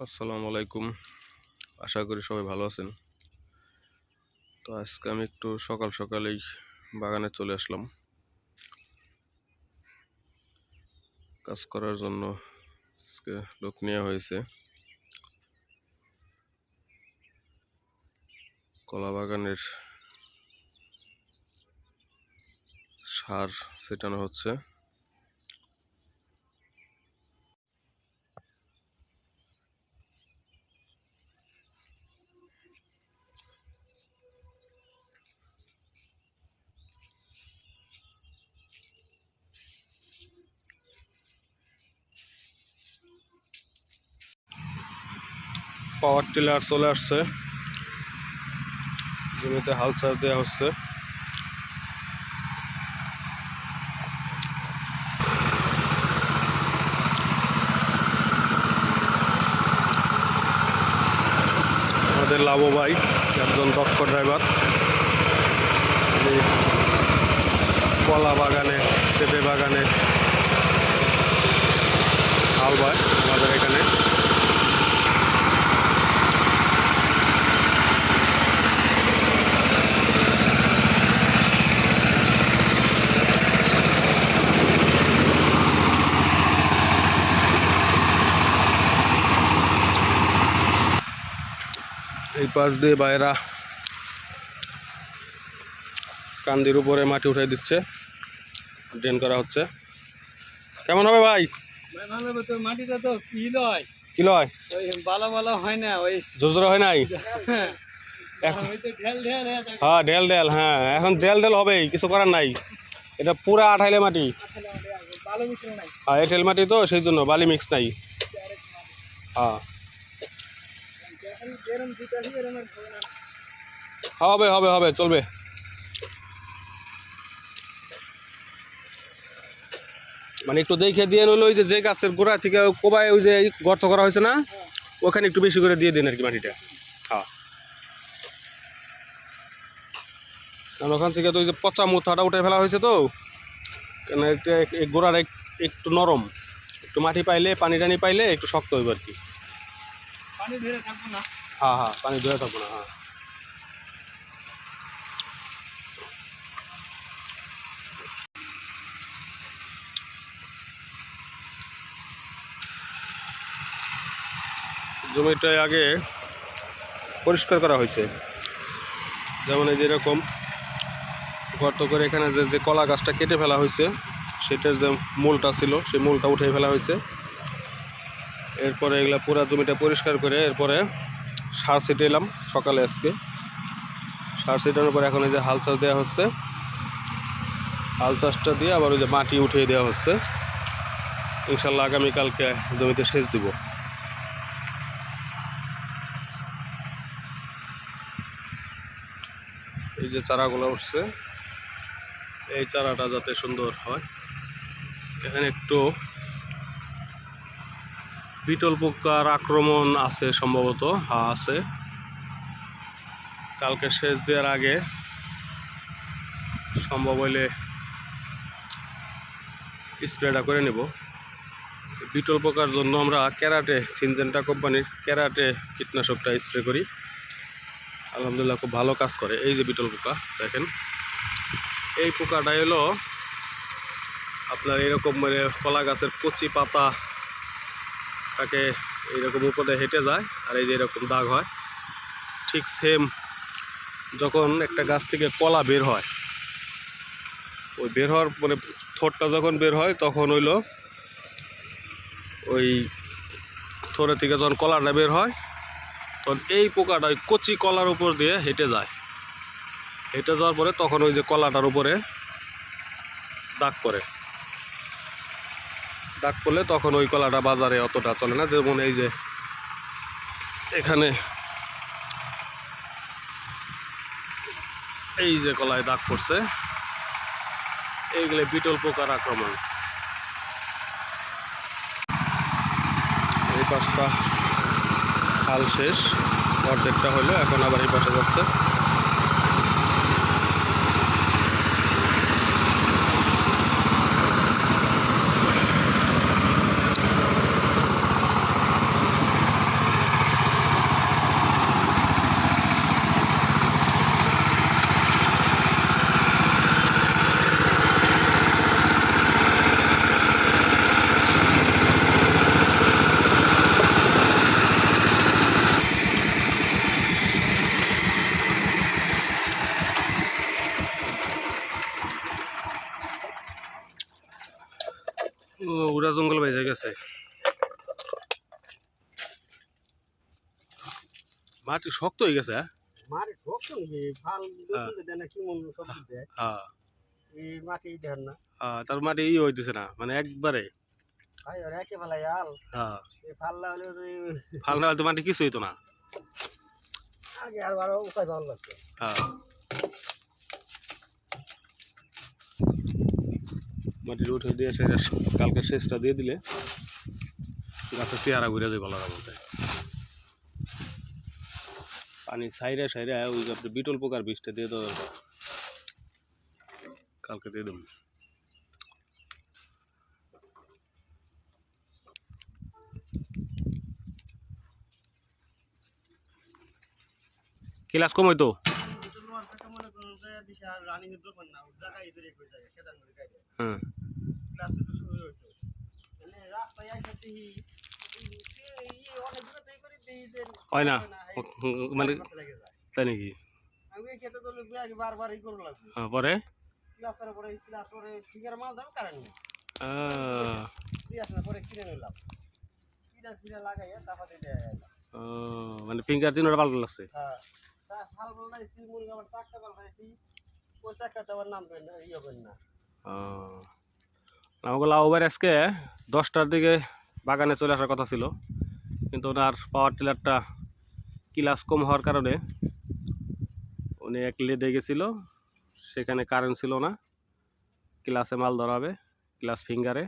আসসালামু আলাইকুম। আশা করি সবাই ভালো আছেন। তো আজকে আমি একটু সকাল সকালেই বাগানে চলে আসলাম। কাজ করার জন্য আজকে লোক নেওয়া হয়েছে। কলা বাগানের সার ছেটানো হচ্ছে। পাওয়ার টিলার চলে আসছে। জমিতে হাল চাষ দেওয়া হচ্ছে। আমাদের লাভো ভাই একজন দক্ষ ড্রাইভার। কলা বাগানে, পেঁপে বাগানে হাল বায় আমাদের এখানে। এই পাশ দিয়ে বাইরা কান্দির উপরে মাটি উঠাই দিচ্ছে। ড্রেন করা হচ্ছে। কেমন হবে ভাই? মাটিটা তো ওই হয় না ওই জোজোরা হয় নাই? হয়ে হ্যাঁ ঢেল ঢেল হ্যাঁ। এখন ঢেল ঢেল হবেই কিছু করার নাই। এটা পুরা আঠাইলে মাটি। হ্যাঁ এঁটেল মাটি তো সেই জন্য বালি মিক্স নাই। হ্যাঁ এখন যেরম দিতেছি এরম আর হবে হবে হবে চলবে। মানে একটু দেখে দিয়ে নইলে ওই যে যে গাছের গোড়া থেকে কোবায় ওই যে গর্ত করা হয়েছে না ওখানে একটু বেশি করে দিয়ে দিন আর কি মাটিটা। হ্যাঁ। কারণ ওখান থেকে তো ওই যে পচা মুথাটা উঠে ফেলা হয়েছে তো কেন গোড়ার একটু নরম একটু মাটি পাইলে পানি টানি পাইলে একটু শক্ত হইব আর কি। পানি ধরে থাকব হ্যাঁ হ্যাঁ পানি ধরে হ্যাঁ। জমিটা আগে পরিষ্কার করা হয়েছে। যেমন এই যেরকম গর্ত করে এখানে যে যে কলা গাছটা কেটে ফেলা হয়েছে, সেটার যে মূলটা ছিল, সেই মূলটা উঠে ফেলা হয়েছে। এরপরে এগুলা পুরা জমিটা পরিষ্কার করে এরপরে সার ছিটে এলাম সকালে আজকে। সার ছিটানোর পরে এখন এই যে হাল চাষ দেওয়া হচ্ছে। হাল চাষটা দিয়ে আবার ওই যে মাটি উঠিয়ে দেওয়া হচ্ছে। ইনশাল্লাহ আগামীকালকে জমিতে সেচ দিব। এই যে চারাগুলো উঠছে। এই চারাটা যাতে সুন্দর হয়। এখানে একটু বিটল পোকার আক্রমণ আছে সম্ভবত হ্যাঁ আছে। কালকে সেচ দেওয়ার আগে সম্ভব হইলে স্প্রেটা করে নেব। বিটল পোকার জন্য আমরা ক্যারাটে, সিনজেন্টা কোম্পানির ক্যারাটে কীটনাশকটা স্প্রে করি। আলহামদুলিল্লাহ খুব ভালো কাজ করে। এই যে বিটল পোকা, দেখেন। এই পোকাটা এলো আপনার এরকম মানে কলা গাছের কচি পাতা তাকে এইরকম উপরে হেঁটে যায় আর এই যে এরকম দাগ হয়, ঠিক সেম যখন একটা গাছ থেকে কলা বের হয়, ওই বের হওয়ার মানে থোরটা যখন বের হয় তখন হইল ওই থোরে থেকে যখন কলাটা বের হয়, তখন এই পোকাটা ওই কচি কলার উপর দিয়ে হেঁটে যায়। হেঁটে যাওয়ার পরে তখন ওই যে কলাটার উপরে দাগ পড়ে। দাগ পড়লে তখন ওই কলাটা বাজারে অতটা চলে না। যেমন এই যে এখানে এই যে কলায় দাগ পড়ছে, এইগুলো বিটল পোকার আক্রমণ। এই পাশটা হাল শেষ, অর্ধেকটা হলো এখন আবার এই পাশে যাচ্ছে। উড়া জঙ্গল বাইজে গেছে। মাটি শক্ত হয়ে গেছে হ্যাঁ? মাটি শক্ত ভালো হ্যাঁ। কি হ্যাঁ, মাটি না। মাটি ই হইতেছে না মানে একবারে। আল। হলে মাটি কিছু হইতো না। আগে আর উপায় মাটির উঠে দিয়ে সে কালকে শেষটা দিয়ে দিলে গাছের চেহারা ঘুরে যাবে ভালো মধ্যে পানি সাইরে সাইরে ওই আপনি বিটল পোকার বিষটা দিয়ে দেওয়া দরকার। কালকে দিয়ে দেবেন ক্লাস কম হইতো? মনে হয় না? মানে তাই নাকি? হ্যাঁ, পরে? মানে ফিঙ্গার তিনটা পাল্টা লাগছে হ্যাঁ তা হাল বলাইছি মুরগি আবার চাকটা পাল্টাইছি ওই চাকটাতে আবার নামবেন না ইয়ে হবেন না ও, আমাকে লাউবার আজকে দশটার দিকে বাগানে চলে আসার কথা ছিল। কিন্তু ওনার পাওয়ার টিলারটা ক্লাস কম হওয়ার কারণে উনি এক লেদে গেছিল সেখানে কারেন্ট ছিল না। ক্লাসে মাল ধরাবে ক্লাস ফিঙ্গারে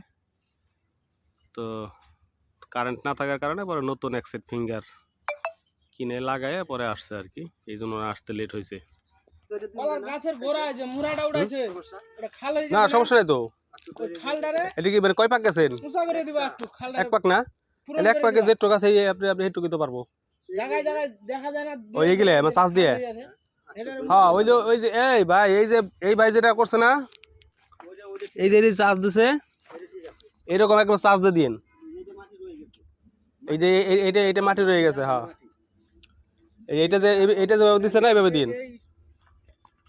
তো কারেন্ট না থাকার কারণে পরে নতুন এক সেট ফিঙ্গার কিনে লাগায় পরে আসছে আর কি। এই জন্য ওনার আসতে লেট হয়েছে। না? সমস্যা? ওটা খাল না যাবে। সমস্যা নেই তো। এটা কি মানে কয় পাক গেছেন উঁচা করে দিবা একটু এক পাক না? এক পাকে আপনি আপনি পারব ওই এগুলা, আমার চাষ দিয়ে? হ্যাঁ ওই যে ওই যে এই ভাই এই যে এই ভাই যেটা করছে না এই যে দিছে এরকম একবার চার্জ দিয়ে দিন এইটা মাটি রয়ে গেছে এই যে এইটা এইটা মাটি রয়ে গেছে হ্যাঁ এই এইটা যে এই- এইটা যেভাবে দিছে না এইভাবে দিন এই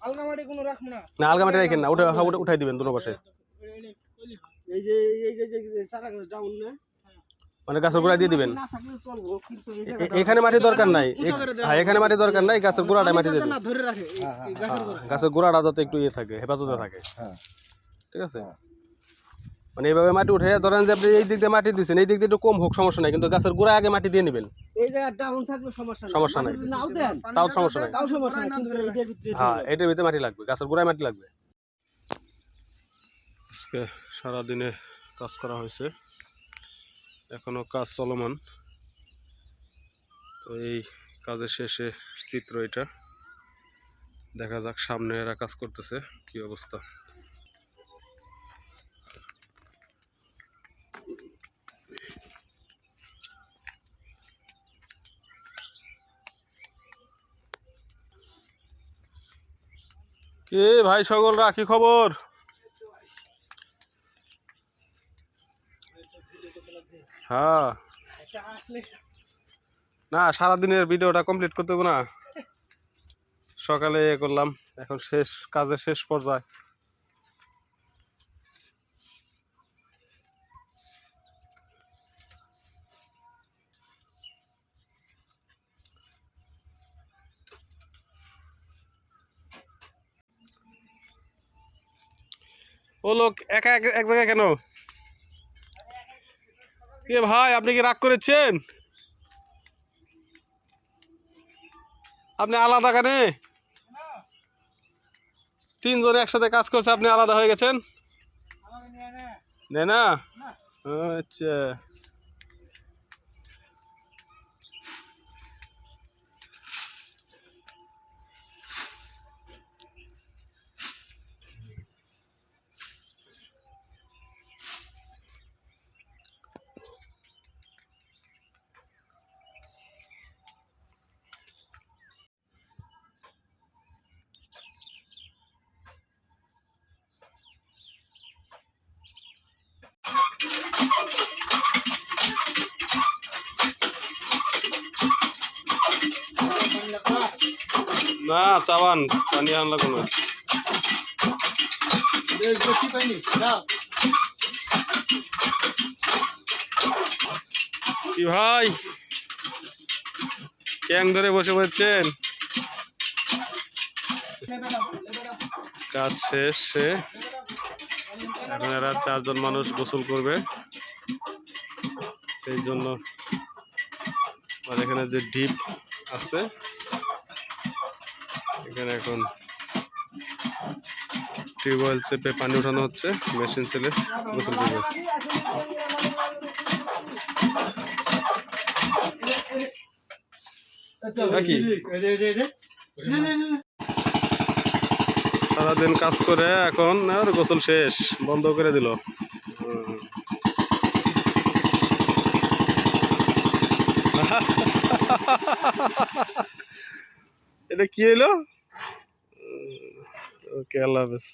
আলগা মাটি কোনো রাখব না। না আলগা মাটি রাখেন না উঠে উঠে- উঠাই দিবেন দুটো পাশে। এই যে এই যে যে সারা ডাউন না মানে গাছের গোড়া দিয়ে দিবেন? না থাকলে চলবো কিন্তু এই এ- জায়গাটা এখানে মাটি দরকার নাই। হ্যাঁ এখানে মাটি দরকার নাই গাছের গোড়াটায় মাটি দিয়ে যাতে দিন না ধরে রাখে এই- হ্যাঁ, এই হ্যাঁ, গাছের হ্যাঁ, গোড়াটা যাতে একটু ইয়ে থাকে হেফাজতে থাকে। হ্যাঁ। ঠিক আছে? মানে এইভাবে মাটি উঠে ধরেন যে আপনি এই দিক দিয়ে মাটি দিচ্ছেন এই দিক দিয়ে একটু কম হোক সমস্যা নাই কিন্তু গাছের গোড়া আগে মাটি দিয়ে নেবেন। এই জায়গা ডাউন থাকলে সমস্যা নাই। সমস্যা নাই। মাটি যদি নাও দেন। তাও সমস্যা নাই। হ্যাঁ এটার ভিতরে মাটি লাগবে গাছের গোড়ায় মাটি লাগবে। আজকে সারাদিনে কাজ করা হয়েছে। এখনও কাজ চলমান। তো এই কাজের শেষে চিত্র এটা। দেখা যাক সামনে এরা কাজ করতেছে, কি অবস্থা। কে ভাই সকলরা কি খবর? হ্যাঁ। না, সারাদিনের ভিডিওটা কমপ্লিট করতে না। সকালে এ করলাম, এখন শেষ, কাজের শেষ পর্যায়ে। ও লোক এক এক জায়গায় কেন? কে ভাই আপনি কি রাগ করেছেন? আপনি আলাদা কানে? তিনজন একসাথে কাজ করছে আপনি আলাদা হয়ে গেছেন? না আচ্ছা। না চাবান পানি আনলা কোনো কি ভাই? ক্যাং ধরে বসে পড়ছেন? কাজ শেষ সে এখন এরা চারজন মানুষ গোসল করবে। সেই জন্য আর এখানে যে ডিপ আছে এখানে এখন টিউবওয়েল চেপে পানি উঠানো হচ্ছে মেশিন ছেলে গোসল করবে? সারাদিন কাজ করে এখন আর গোসল শেষ বন্ধ করে দিল। এটা কি হলো ওকে আল্লাহ হাফেজ